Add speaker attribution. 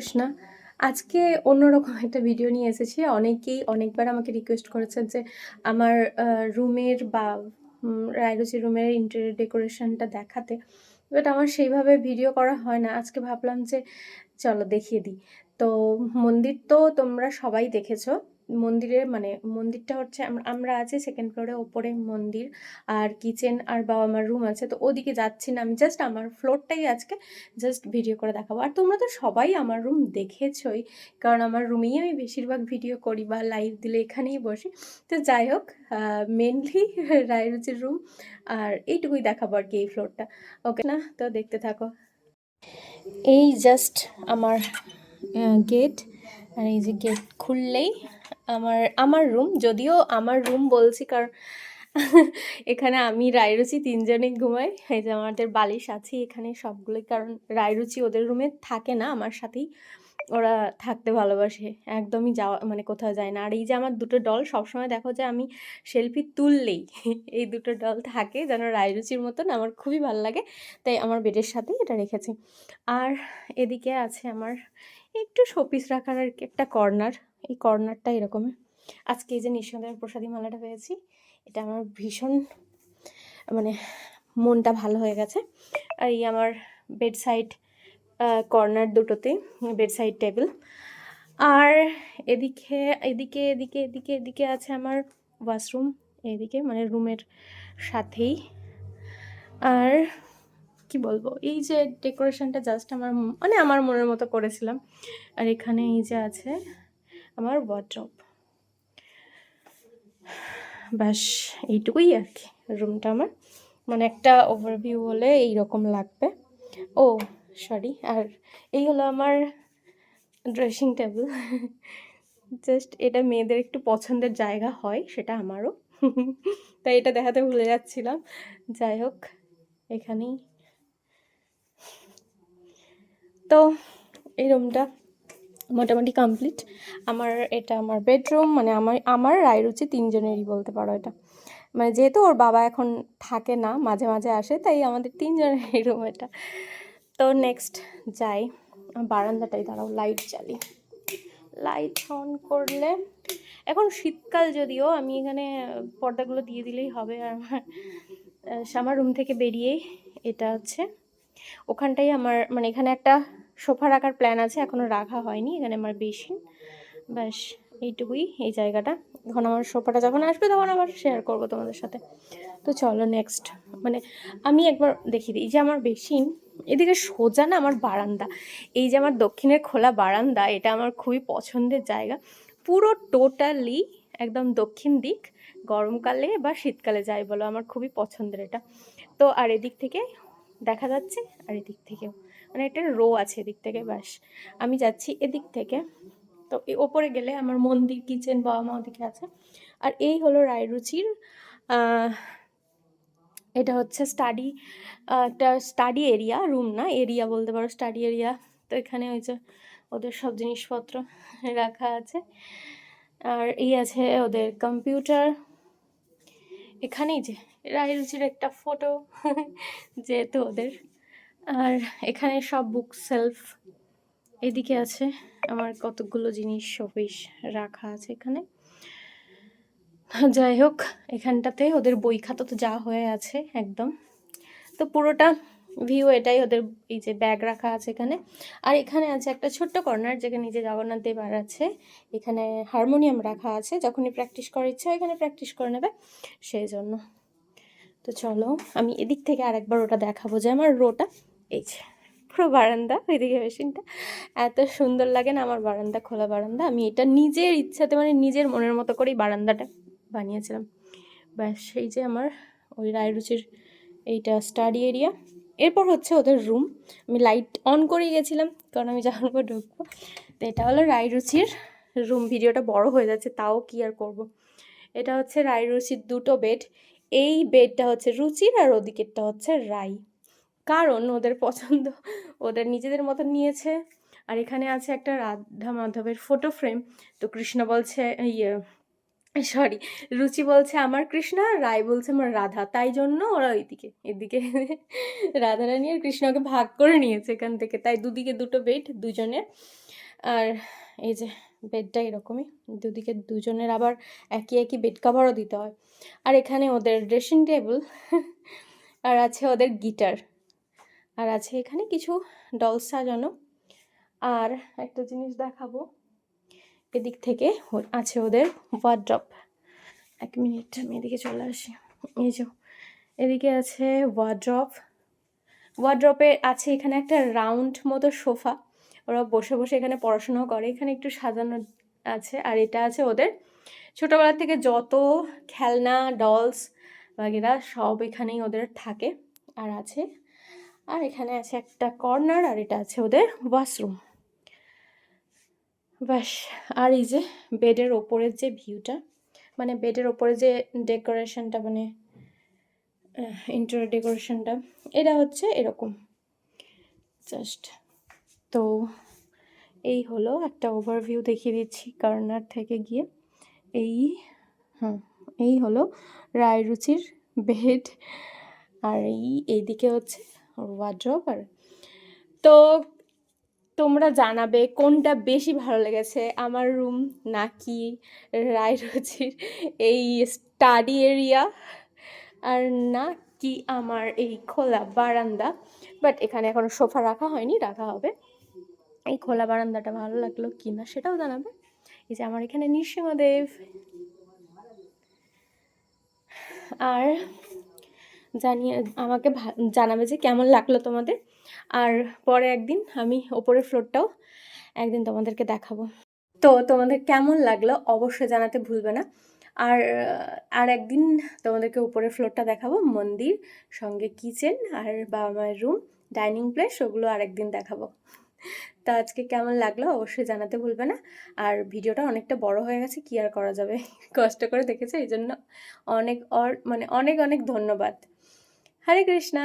Speaker 1: কৃষ্ণা। আজকে অন্যরকম একটা ভিডিও নিয়ে এসেছি। অনেকেই অনেকবার আমাকে রিকোয়েস্ট করেছেন যে আমার রুমের বা রায়রুচি রুমের ইন্টেরিয়র ডেকোরেশনটা দেখাতে। বাট আমার সেইভাবে ভিডিও করা হয় না। আজকে ভাবলাম যে, চলো দেখিয়ে দিই। তো মন্দির তো তোমরা সবাই দেখেছ। মন্দিরে মানে মন্দিরটা হচ্ছে আমরা আছি সেকেন্ড ফ্লোরে ওপরে মন্দির আর কিচেন আর বাবা মার রুম আছে। তো ওদিকে যাচ্ছি না, আমি জাস্ট আমার ফ্লোরটাই আজকে জাস্ট ভিডিও করে দেখাবো। আর তোমরা তো সবাই আমার রুম দেখেছই, কারণ আমার রুমেই আমি বেশিরভাগ ভিডিও করি বা লাইভ দিলে এখানেই বসি। তো যাই হোক মেনলি রায়রুচির রুম আর এইটুকুই দেখাবো আর কি এই ফ্লোরটা ওকে না? তো দেখতে থাকো। এই জাস্ট আমার গেট আর এই যে গেট খুললেই আমার আমার রুম যদিও আমার রুম বলছি কারণ এখানে আমি, রায়রুচি তিনজনে ঘুমাই। এই যে আমাদের বালিশ আছে এখানে সবগুলোই কারণ রায়রুচি ওদের রুমে থাকে না, আমার সাথেই ওরা থাকতে ভালোবাসে। একদমই যাওয়া মানে কোথাও যায় না। আর এই যে আমার দুটো ডল সবসময় দেখো যে আমি সেলফি তুললেই এই দুটো ডল থাকে, যেন রায়রুচির মতন আমার খুবই ভালো লাগে, তাই আমার বেডের সাথেই এটা রেখেছি। আর এদিকে আছে আমার একটু শোপিস রাখার আর কি, একটা কর্নার, এই কর্নারটা এরকমের আজকে এই যে নিঃসন্দেহের প্রসাদী মালাটা পেয়েছি, এটা আমার ভীষণ মানে মনটা ভালো হয়ে গেছে। আর এই আমার বেড সাইড কর্নার দুটোতে বেড সাইড টেবিল আর এদিকে এদিকে এদিকে এদিকে এদিকে আছে আমার ওয়াশরুম এদিকে মানে রুমের সাথেই। আর কি বলব? এই যে ডেকোরেশনটা জাস্ট আমার মানে আমার মনের মতো করেছিলাম। আর এখানে এই যে আছে আমার ওয়ার্ড্রপ ব্যাস, এইটুকুই আর কি রুমটা আমার। মানে একটা ওভারভিউ হলে এই রকম লাগবে। ও সরি আর এই হলো আমার ড্রেসিং টেবিল জাস্ট এটা মেয়েদের একটু পছন্দের জায়গা হয়, সেটা আমারও। তাই এটা দেখাতে ভুলে যাচ্ছিলাম। যাই হোক, এখানেই তো এই রুমটা মোটামুটি কমপ্লিট আমার এটা আমার বেডরুম মানে আমার আমার রায় রায়রুচি তিনজনেরই বলতে পারো এটা। মানে যেহেতু ওর বাবা এখন থাকে না, মাঝে মাঝে আসে, তাই আমাদের তিনজনের এই রুম এটা। তো নেক্সট যাই বারান্দাটাই দাঁড়াও লাইট জ্বালি। লাইট অন করলে, এখন শীতকাল যদিও, আমি এখানে পর্দাগুলো দিয়ে দিলেই হবে, আর আমার আমার রুম থেকে বেরিয়েই এটা হচ্ছে। ওখানটাই আমার মানে এখানে একটা সোফা রাখার প্ল্যান আছে এখনও রাখা হয়নি, এখানে আমার বেশি ব্যাস, এইটুকুই এই জায়গাটা। এখন আমার সোফাটা যখন আসবে তখন আবার শেয়ার করব তোমাদের সাথে। তো চলো নেক্সট মানে আমি একবার দেখিয়ে দিই যে আমার বেসিন, এদিকে সোজা না আমার বারান্দা। এই যে আমার দক্ষিণের খোলা বারান্দা, এটা আমার খুবই পছন্দের জায়গা। পুরো টোটালি একদম দক্ষিণ দিক, গরমকালে বা শীতকালে যাই বলো, আমার খুবই পছন্দের এটা। তো আর এদিক থেকে দেখা যাচ্ছে, আর এদিক থেকেও। মানে একটা রো আছে এদিক থেকে ব্যাস। আমি যাচ্ছি এদিক থেকে। তো ওপরে গেলে আমার মন্দির কিচেন বাবা মা ওদিকে আছে। আর এই হলো রায়রুচির এটা হচ্ছে স্টাডি একটা স্টাডি এরিয়া রুম না এরিয়া বলতে পারো স্টাডি এরিয়া তো এখানে ওই যে ওদের সব জিনিসপত্র রাখা আছে। আর এই আছে ওদের কম্পিউটার এখানেই যে রায়রুচির একটা ফটো যেহেতু ওদের। আর এখানে সব বুক সেলফ এদিকে আছে। আমার কতগুলো জিনিস শোপিস রাখা আছে এখানে। যাই হোক, এখানটাতে ওদের বই খাতা তো যা হয়ে আছে একদম। তো পুরোটা ভিউ এটাই ওদের এই যে ব্যাগ রাখা আছে এখানে। আর এখানে আছে একটা ছোট্ট কর্নার যেখানে যে জগন্নাথ দেব আছে। এখানে হারমোনিয়াম রাখা আছে, যখনই প্র্যাকটিস করার ইচ্ছা এখানে প্র্যাকটিস করে নেবে, সেই জন্য। তো চলো, আমি এদিক থেকে আরেকবার ওটা দেখাবো যে আমার রোটা এই যে, পুরো বারান্দা, ওইদিকে মেশিনটা। এত সুন্দর লাগে না আমার বারান্দা, খোলা বারান্দা। আমি এটা নিজের ইচ্ছাতে মানে নিজের মনের মতো করেই বারান্দাটা বানিয়েছিলাম। ব্যাস সেই যে আমার ওই রায়রুচির এইটা স্টাডি এরিয়া এরপর হচ্ছে ওদের রুম আমি লাইট অন করে গেছিলাম, কারণ আমি যাওয়ার পর ঢুকবো। তো এটা হলো রায়রুচির রুম ভিডিওটা বড় হয়ে যাচ্ছে, তাও কি আর করব। এটা হচ্ছে রায়রুচির দুটো বেড এই বেডটা হচ্ছে রুচির আর ওদিকেরটা হচ্ছে রাই। কারণ ওদের পছন্দ, ওদের নিজেদের মতন নিয়েছে। আর এখানে আছে একটা রাধা মাধবের ফটো ফ্রেম তো কৃষ্ণ বলছে ইয়ে সরি রুচি বলছে, আমার কৃষ্ণা রায় বলছে আমার রাধা। তাই জন্য ওরা ওইদিকে, এদিকে রাধারানী আর কৃষ্ণকে ভাগ করে নিয়েছে এখান থেকে। তাই দুদিকে দুটো বেড দুজনের আর এই যে বেডটা এরকমই, দুদিকে দুজনের আবার একই একই বেড কাভারও দিতে হয়। আর এখানে ওদের ড্রেসিং টেবিল আর আছে ওদের গিটার আর আছে এখানে কিছু ডল সাজানো। আর একটা জিনিস দেখাবো। এদিক থেকে আছে ওদের ওয়ার্ড্রপ এক মিনিট, আমি এদিকে চলে আসি। এই যে, এদিকে আছে ওয়ার্ড্রপ ওয়ার্ড্রপে আছে এখানে একটা রাউন্ড মতো সোফা। ওরা বসে বসে এখানে পড়াশোনা করে। এখানে একটু সাজানো আছে। আর এটা আছে ওদের ছোটোবেলা থেকে যত খেলনা ডলস বাগেরা সব এখানেই ওদের থাকে। আর আছে আর এখানে আছে একটা কর্নার আর এটা আছে ওদের ওয়াশরুম। ব্যাস, আর এই যে বেডের ওপরের যে ভিউটা মানে বেডের ওপরে যে ডেকোরেশনটা মানে ইন্টারিয়র ডেকোরেশনটা, এটা হচ্ছে এরকম। জাস্ট, তো এই হলো একটা ওভারভিউ দেখিয়ে দিচ্ছি কর্নার থেকে গিয়ে। এই হ্যাঁ এই হলো রায়রুচির বেড আর এই, এইদিকে হচ্ছে ওয়ার্ড্রপ আর তো তোমরা জানাবে কোনটা বেশি ভালো লেগেছে আমার রুম নাকি রায়রুচির এই স্টাডি এরিয়া আর না কি আমার এই খোলা বারান্দা। বাট এখানে এখনও সোফা রাখা হয়নি, রাখা হবে। এই খোলা বারান্দাটা ভালো লাগল কি না সেটাও জানাবে। এই যে আমার এখানে নৃসিংহদেব। আর জানিয়ে, আমাকে জানাবে যে কেমন লাগল তোমাদের। আর পরে একদিন আমি ওপরের ফ্লোরটাও একদিন তোমাদেরকে দেখাবো। তো তোমাদের কেমন লাগল অবশ্যই জানাতে ভুলবে না। আর আর একদিন তোমাদেরকে উপরের ফ্লোরটা দেখাবো, মন্দির, সঙ্গে কিচেন আর বাবা মায়ের রুম, ডাইনিং প্লেস, ওগুলো আরেকদিন দেখাবো। তা আজকে কেমন লাগল অবশ্যই জানাতে ভুলবে না। আর ভিডিওটা অনেকটা বড় হয়ে গেছে, কি আর করা যাবে? কষ্ট করে দেখেছে এই জন্য অনেক অর মানে অনেক অনেক ধন্যবাদ। হরে কৃষ্ণা